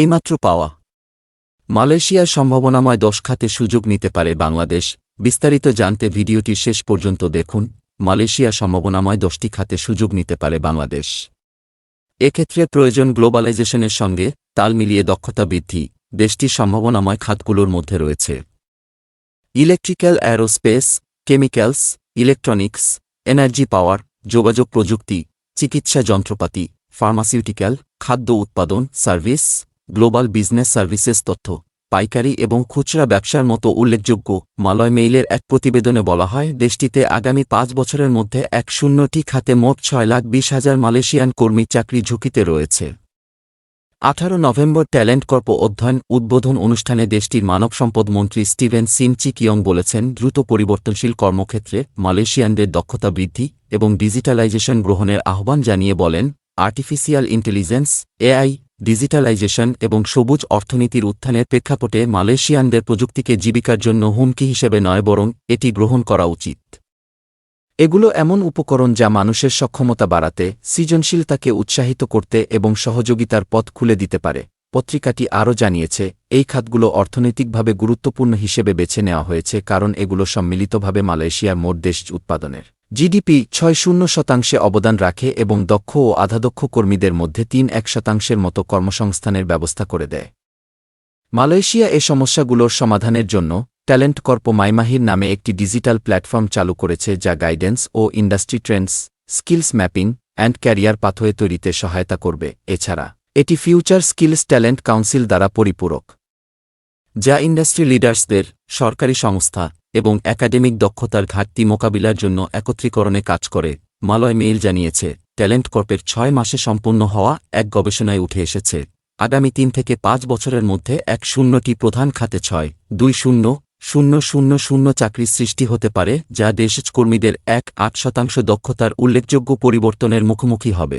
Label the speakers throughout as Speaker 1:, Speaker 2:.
Speaker 1: এইমাত্র পাওয়া। মালয়েশিয়ার সম্ভাবনাময় দশ খাতে সুযোগ নিতে পারে বাংলাদেশ। বিস্তারিত জানতে ভিডিওটি শেষ পর্যন্ত দেখুন। মালয়েশিয়া সম্ভাবনাময় দশটি খাতে সুযোগ নিতে পারে বাংলাদেশ। এক্ষেত্রে প্রয়োজন গ্লোবালাইজেশনের সঙ্গে তাল মিলিয়ে দক্ষতা বৃদ্ধি। দেশটির সম্ভাবনাময় খাতগুলোর মধ্যে রয়েছে। Electrical, aerospace, chemicals, electronics, energy power, যোগাযোগ প্রযুক্তি, চিকিৎসা যন্ত্রপাতি, ফার্মাসিউটিক্যাল, খাদ্য উৎপাদন, সার্ভিস গ্লোবাল বিজনেস সার্ভিসেস তথ্য, পাইকারি এবং খুচরা ব্যবসার মতো উল্লেখযোগ্য মালয় মেইলের এক প্রতিবেদনে বলা হয়, দেশটিতে আগামী পাঁচ বছরের মধ্যে এক শূন্যটি খাতে মোট ছয় লাখ বিশ হাজার মালয়েশিয়ান কর্মী চাকরি ঝুঁকিতে রয়েছে। আঠারো নভেম্বর ট্যালেন্ট কর্প অধ্যয়ন উদ্বোধন অনুষ্ঠানে দেশটির মানব সম্পদ মন্ত্রী স্টিভেন সিন চি কিয়ং বলেছেন, দ্রুত পরিবর্তনশীল কর্মক্ষেত্রে মালয়েশিয়ানদের দক্ষতা বৃদ্ধি এবং ডিজিটালাইজেশন গ্রহণের আহ্বান জানিয়ে বলেন, আর্টিফিশিয়াল ইন্টেলিজেন্স, এআই ডিজিটালাইজেশন এবং সবুজ অর্থনীতির উত্থানের প্রেক্ষাপটে মালয়েশিয়ানদের প্রযুক্তিকে জীবিকার জন্য হুমকি হিসেবে নয়, বরং এটি গ্রহণ করা উচিত। এগুলো এমন উপকরণ যা মানুষের সক্ষমতা বাড়াতে, সৃজনশীলতাকে উৎসাহিত করতে এবং সহযোগিতার পথ খুলে দিতে পারে। পত্রিকাটি আরও জানিয়েছে, এই খাতগুলো অর্থনৈতিকভাবে গুরুত্বপূর্ণ হিসেবে বেছে নেওয়া হয়েছে কারণ এগুলো সম্মিলিতভাবে মালয়েশিয়ার মোট দেশ উৎপাদনের। জিডিপি ছয় শূন্য শতাংশে অবদান রাখে এবং দক্ষ ও আধাদক্ষ কর্মীদের মধ্যে তিন এক শতাংশের মতো কর্মসংস্থানের ব্যবস্থা করে দেয়। মালয়েশিয়া এ সমস্যাগুলোর সমাধানের জন্য ট্যালেন্ট কর্প মাইমাহির নামে একটি ডিজিটাল প্ল্যাটফর্ম চালু করেছে যা guidance O industry trends, skills mapping and career pathway তৈরিতে সহায়তা করবে। এছাড়া, এটি ফিউচার স্কিলস ট্যালেন্ট কাউন্সিল দ্বারা পরিপূরক, যা ইন্ডাস্ট্রি লিডার্সদের সরকারি সংস্থা এবং একাডেমিক দক্ষতার ঘাটতি মোকাবিলার জন্য একত্রীকরণে কাজ করে, মালয় মেইল জানিয়েছে, ট্যালেন্ট কর্পের ছয় মাসে সম্পূর্ণ হওয়া এক গবেষণায় উঠে এসেছে। আগামী তিন থেকে পাঁচ বছরের মধ্যে এক শূন্যটি প্রধান খাতে ছয়, দুই শূন্য শূন্য শূন্য শূন্য চাকরির সৃষ্টি হতে পারে, যা দেশ কর্মীদের এক আট শতাংশ দক্ষতার উল্লেখযোগ্য পরিবর্তনের মুখোমুখি হবে।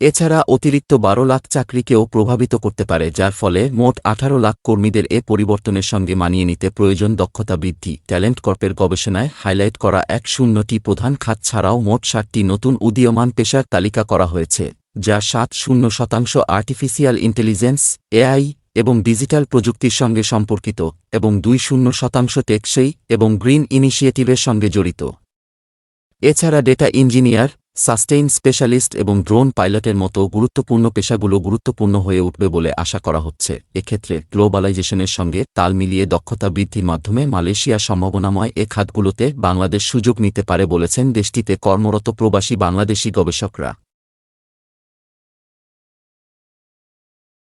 Speaker 1: এছাড়া অতিরিক্ত বারো লাখ চাকরিকেও প্রভাবিত করতে পারে, যার ফলে মোট আঠারো লাখ কর্মীদের এ পরিবর্তনের সঙ্গে মানিয়ে নিতে প্রয়োজন দক্ষতা বৃদ্ধি। ট্যালেন্ট কর্পের গবেষণায় হাইলাইট করা এক শূন্যটি প্রধান খাত ছাড়াও মোট ষাটটি নতুন উদীয়মান পেশার তালিকা করা হয়েছে, যা সাত শূন্য শতাংশ আর্টিফিশিয়াল ইন্টেলিজেন্স, এআই এবং ডিজিটাল প্রযুক্তির সঙ্গে সম্পর্কিত এবং দুই শূন্য শতাংশ টেকসই এবং গ্রিন ইনিশিয়েটিভের সঙ্গে জড়িত। এছাড়া ডেটা ইঞ্জিনিয়ার সাস্টেইন স্পেশালিস্ট এবং ড্রোন পাইলটের মতো গুরুত্বপূর্ণ পেশাগুলো গুরুত্বপূর্ণ হয়ে উঠবে বলে আশা করা হচ্ছে। এক্ষেত্রে গ্লোবালাইজেশনের সঙ্গে তাল মিলিয়ে দক্ষতা বৃদ্ধির মাধ্যমে মালয়েশিয়া সম্ভাবনাময় এ খাতগুলোতে বাংলাদেশ সুযোগ নিতে পারে বলেছেন দেশটিতে কর্মরত প্রবাসী বাংলাদেশি গবেষকরা।